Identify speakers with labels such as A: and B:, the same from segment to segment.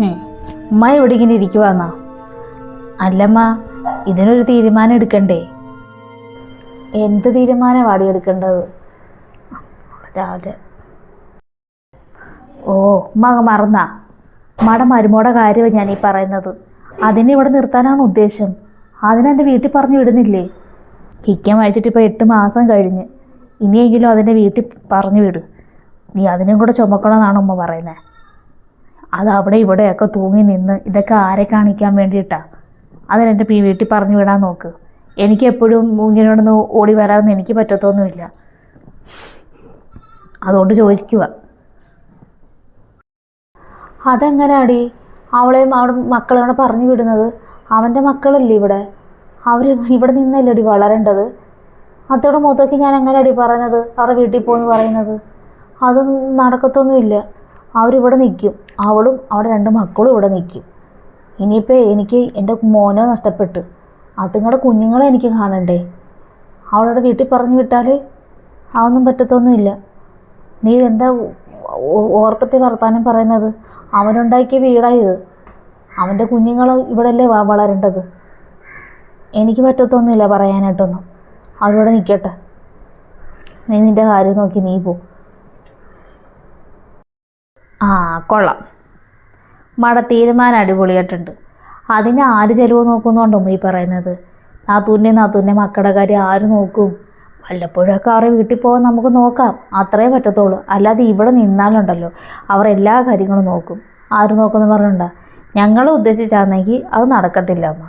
A: ഉം. ഉമ്മ ഇവിടെ ഇങ്ങനെ ഇരിക്കുവാന്നാ? അല്ലമ്മ ഇതിനൊരു തീരുമാനം എടുക്കണ്ടേ? എന്ത് തീരുമാനമാണ് എടുക്കേണ്ടത്? രാവിലെ. ഓ ഉമ്മ മറന്നാ. ഉമ്മയുടെ മരുമോടെ കാര്യമാണ് ഞാൻ ഈ പറയുന്നത്. അതിനെ ഇവിടെ നിർത്താനാണ് ഉദ്ദേശം? അതിനെന്റെ വീട്ടിൽ പറഞ്ഞു വിടുന്നില്ലേ? ഇക്കാൻ വായിച്ചിട്ട് ഇപ്പോൾ എട്ട് മാസം കഴിഞ്ഞ്. ഇനിയെങ്കിലും അതിന്റെ വീട്ടിൽ പറഞ്ഞു വിട്. നീ അതിനും കൂടെ ചുമക്കണമെന്നാണ് ഉമ്മ പറയുന്നത് അത് അവിടെ ഇവിടെയൊക്കെ തൂങ്ങി നിന്ന് ഇതൊക്കെ ആരെ കാണിക്കാൻ വേണ്ടിയിട്ടാണ് അതിനെന്റെ പി വീട്ടിൽ പറഞ്ഞു വിടാൻ നോക്ക്. എനിക്ക് എപ്പോഴും ഇങ്ങനെയോടൊന്ന് ഓടി വരാമെന്ന് എനിക്ക് പറ്റത്തൊന്നുമില്ല. അതുകൊണ്ട് ചോദിക്കുക അതെങ്ങനെയാടി അവളെയും അവിടെ മക്കളെയും കൂടെ പറഞ്ഞു വിടുന്നത്? അവന്റെ മക്കളല്ലേ ഇവിടെ? അവർ ഇവിടെ നിന്നല്ലേടി വളരേണ്ടത്? അതോടെ മുഖത്തേക്ക് ഞാൻ എങ്ങനെയാടി പറഞ്ഞത്? അവരുടെ വീട്ടിൽ പോകുന്നു പറയുന്നത്? അത് നടക്കത്തൊന്നുമില്ല. അവരിവിടെ നിൽക്കും. അവളും അവിടെ രണ്ട് മക്കളും ഇവിടെ നിൽക്കും. ഇനിയിപ്പോൾ എനിക്ക് എന്റെ മോനെ നഷ്ടപ്പെട്ട്. അതുങ്ങളുടെ കുഞ്ഞുങ്ങളെ എനിക്ക് കാണണ്ടേ? അവളുടെ വീട്ടിൽ പറഞ്ഞു വിട്ടാൽ അതൊന്നും പറ്റത്തൊന്നുമില്ല. നീ എന്താ ഓർത്തിട്ട് വർത്താനം പറയുന്നത്? അവനുണ്ടാക്കിയ വീടായത് അവന്റെ കുഞ്ഞുങ്ങൾ ഇവിടെയല്ലേ വളരേണ്ടത്? എനിക്ക് പറ്റത്തൊന്നുമില്ല പറയാനായിട്ടൊന്നും. അവരോട് നിൽക്കട്ടെ നീ നിന്റെ കാര്യം നോക്കി നീ പോ. ആ കൊള്ളാം. മട തീരുമാനം അടിപൊളിയായിട്ടുണ്ട്. അതിന് ആര് ചെലവ് നോക്കുന്നുണ്ടോ ഈ പറയുന്നത്? നാത്തൂന്റെ നാത്തൂന്റെ മക്കളുടെ കാര്യം ആര് നോക്കും? വല്ലപ്പോഴൊക്കെ അവരെ വീട്ടിൽ പോകാൻ നമുക്ക് നോക്കാം. അത്രേ പറ്റത്തുള്ളൂ. അല്ലാതെ ഇവിടെ നിന്നാലുണ്ടല്ലോ. അവർ എല്ലാ കാര്യങ്ങളും നോക്കും. ആര് നോക്കുമെന്ന് പറഞ്ഞുണ്ടാ? ഞങ്ങൾ ഉദ്ദേശിച്ചാണെങ്കിൽ അത് നടക്കത്തില്ല അമ്മ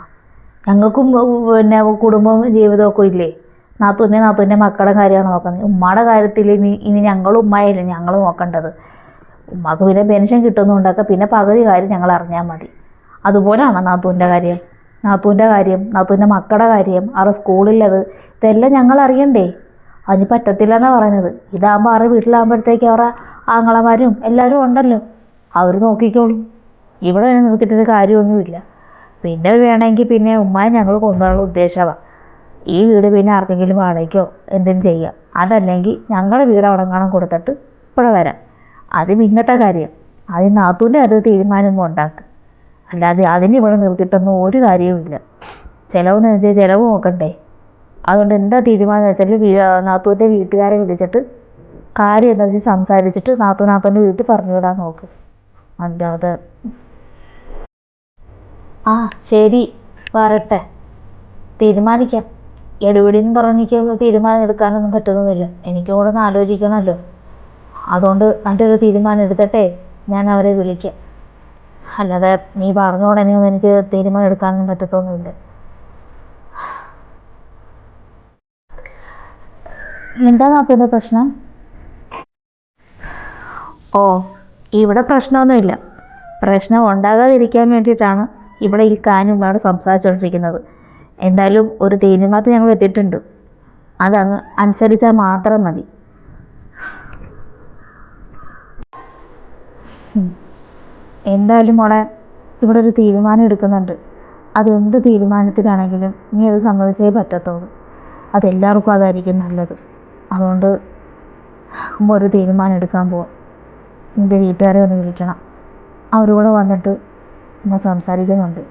A: ഞങ്ങൾക്കും പിന്നെ കുടുംബവും ജീവിതമൊക്കെ ഇല്ലേ? നാത്തൂന്റെ നാത്തൂന്റെ മക്കളുടെ കാര്യമാണ് നോക്കുന്നത്. ഉമ്മയുടെ കാര്യത്തിൽ ഇനി ഇനി ഞങ്ങൾ ഉമ്മയല്ലേ ഞങ്ങൾ നോക്കേണ്ടത്? ഉമ്മക്ക് പിന്നെ പെൻഷൻ കിട്ടുന്നുണ്ടൊക്കെ പിന്നെ പകുതി കാര്യം ഞങ്ങൾ അറിഞ്ഞാൽ മതി. അതുപോലെയാണ് നാത്തൂന്റെ കാര്യം? നാത്തൂന്റെ കാര്യം നാത്തൂന്റെ മക്കളുടെ കാര്യം അവരുടെ സ്കൂളിലത് ഇതെല്ലാം ഞങ്ങൾ അറിയണ്ടേ? അതിന് പറ്റത്തില്ല എന്നാണ് പറയുന്നത്. ഇതാകുമ്പോൾ അവരുടെ വീട്ടിലാകുമ്പോഴത്തേക്ക് അവരുടെ ആങ്ങളമാരും എല്ലാവരും ഉണ്ടല്ലോ. അവർ നോക്കിക്കോളും. ഇവിടെ നിർത്തിയിട്ടൊരു കാര്യമൊന്നുമില്ല. പിന്നെ വേണമെങ്കിൽ പിന്നെ ഉമ്മായി ഞങ്ങൾ കൊണ്ടുപോകാനുള്ള ഉദ്ദേശമാണ് ഈ വീട് പിന്നെ ആർക്കെങ്കിലും വാടകയ്ക്കോ എന്തെങ്കിലും ചെയ്യാം. അതല്ലെങ്കിൽ ഞങ്ങളുടെ വീട് അവിടെ കാണാൻ കൊടുത്തിട്ട് ഇവിടെ വരാം. അത് പിന്നത്തെ കാര്യം. അതിന് നാത്തൂന്റെ അത് തീരുമാനമൊന്നും ഉണ്ടാക്കുക അല്ലാതെ അതിന് ഇവിടെ നിർത്തിയിട്ടൊന്നും ഒരു കാര്യവുമില്ല. ചിലവെന്ന് വെച്ചാൽ ചിലവ് നോക്കണ്ടേ. അതുകൊണ്ട് എന്താ തീരുമാനം വെച്ചാൽ നാത്തൂന്റെ വീട്ടുകാരെ വിളിച്ചിട്ട് കാര്യം എന്താ വെച്ചാൽ സംസാരിച്ചിട്ട് നാത്തു നാത്തൂന്റെ വീട്ടിൽ പറഞ്ഞു വിടാൻ നോക്ക്. അല്ലാതെ ആ ശരി. വരട്ടെ തീരുമാനിക്കാം. എടുപിടിന്ന് പറഞ്ഞ് എനിക്ക് തീരുമാനം എടുക്കാനൊന്നും പറ്റുന്നില്ല എനിക്കും കൂടെ ഒന്ന് ആലോചിക്കണമല്ലോ അതുകൊണ്ട് നല്ലൊരു തീരുമാനം എടുത്തട്ടെ. ഞാൻ അവരെ വിളിക്കാം. അല്ലാതെ നീ പറഞ്ഞ ഒന്നും എനിക്ക് തീരുമാനം എടുക്കാനൊന്നും പറ്റത്തൊന്നുമില്ല. എന്താ നാത്തൂന്റെ പ്രശ്നം? ഓ ഇവിടെ പ്രശ്നമൊന്നുമില്ല. പ്രശ്നം ഉണ്ടാകാതിരിക്കാൻ വേണ്ടിയിട്ടാണ്. ഇവിടെ ഈ കാനും ഇവിടെ സംസാരിച്ചുകൊണ്ടിരിക്കുന്നത് എന്തായാലും ഒരു തീരുമാനത്തിൽ ഞങ്ങൾ എത്തിയിട്ടുണ്ട്. അതങ്ങ് അനുസരിച്ചാൽ മാത്രം മതി. എന്തായാലും മോളെ ഇവിടെ ഒരു തീരുമാനം എടുക്കുന്നുണ്ട്. അത് എന്ത് തീരുമാനത്തിലാണെങ്കിലും നീ അത് സമ്മതിച്ചേ പറ്റത്തുള്ളൂ. അതെല്ലാവർക്കും അതായിരിക്കും നല്ലത്. അതുകൊണ്ട് ഒരു തീരുമാനം എടുക്കാൻ പോവാം. നിന്റെ വീട്ടുകാരെ ഒന്ന് വിളിക്കണം. അവരോട് വന്നിട്ട് ഉമ്മ സംസാരിക്കുന്നുണ്ട്.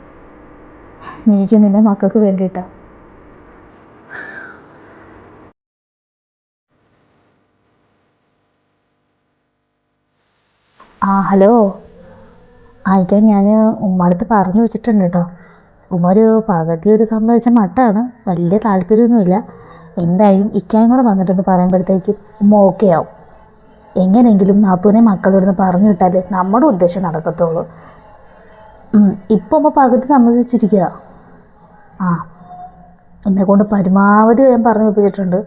A: എനിക്ക് നിന്റെ മക്കൾക്ക് വേണ്ടിയിട്ട. ആ ഹലോ. ആയിക്കാൻ ഞാൻ ഉമ്മടുത്ത് പറഞ്ഞു വെച്ചിട്ടുണ്ട് കേട്ടോ. ഉമ്മ ഒരു പകുതി ഒരു സംബന്ധിച്ച മട്ടാണ്. വലിയ താല്പര്യമൊന്നുമില്ല. എന്തായാലും ഇക്കായും കൂടെ വന്നിട്ടൊന്ന് പറയുമ്പോഴത്തേക്ക് ഉമ്മ ഓക്കെ ആവും. എങ്ങനെയെങ്കിലും നാത്തൂനെ മക്കളോടൊന്ന് പറഞ്ഞു വിട്ടാൽ നമ്മുടെ ഉദ്ദേശം നടക്കത്തുള്ളൂ. ഇപ്പോൾ അമ്മ പകുതി സമ്മതിച്ചിരിക്കുക ആ എന്നെ കൊണ്ട് പരമാവധി ഞാൻ പറഞ്ഞു വെപ്പിച്ചിട്ടുണ്ട്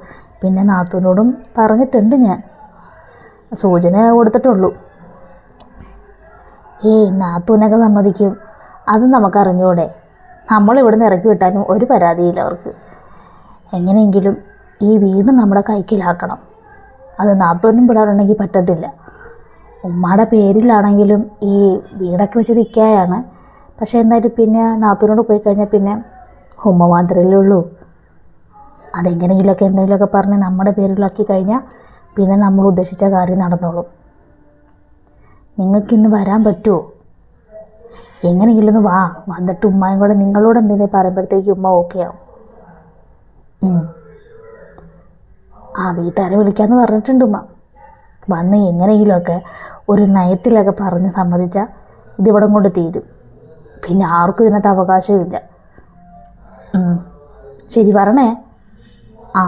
A: പിന്നെ നാത്തൂനോടും പറഞ്ഞിട്ടുണ്ട് ഞാൻ. സൂചന കൊടുത്തിട്ടുള്ളൂ. ഏയ് നാത്തൂനൊക്കെ സമ്മതിക്കും. അത് നമുക്കറിഞ്ഞൂടെ. നമ്മളിവിടെ ഇവിടുന്ന് ഇറക്കി വിട്ടാലും ഒരു പരാതിയില്ല അവർക്ക്. എങ്ങനെയെങ്കിലും ഈ വീട് നമ്മുടെ കൈക്കിലാക്കണം. അത് നാത്തൂനും വിടാറുണ്ടെങ്കിൽ പറ്റത്തില്ല. ഉമ്മയുടെ പേരിലാണെങ്കിലും ഈ വീടൊക്കെ വെച്ച് നിൽക്കായാണ് പക്ഷേ എന്തായാലും പിന്നെ നാത്തൂനോട് പോയി കഴിഞ്ഞാൽ പിന്നെ ഉമ്മ മാത്രമല്ലേ ഉള്ളൂ. അതെങ്ങനെയെങ്കിലുമൊക്കെ എന്തെങ്കിലുമൊക്കെ പറഞ്ഞ് നമ്മുടെ പേരിലാക്കി കഴിഞ്ഞാൽ പിന്നെ നമ്മൾ ഉദ്ദേശിച്ച കാര്യം നടന്നോളും. നിങ്ങൾക്കിന്ന് വരാൻ പറ്റുമോ എങ്ങനെയെങ്കിലും വാ വന്നിട്ട് ഉമ്മയും കൂടെ നിങ്ങളോട് എന്തെങ്കിലും പറയുമ്പോഴത്തേക്ക് ഉമ്മ ഓക്കെ ആവും. ആ വീട്ടുകാരെ വിളിക്കാമെന്ന് പറഞ്ഞിട്ടുണ്ട് ഉമ്മ. വന്ന് എങ്ങനെയെങ്കിലുമൊക്കെ ഒരു നയത്തിലൊക്കെ പറഞ്ഞ് സമ്മതിച്ചാൽ ഇതിവിടം കൊണ്ട് തീരും. പിന്നെ ആർക്കും ഇതിനകത്ത് അവകാശമില്ല. ശരി വരണേ ആ.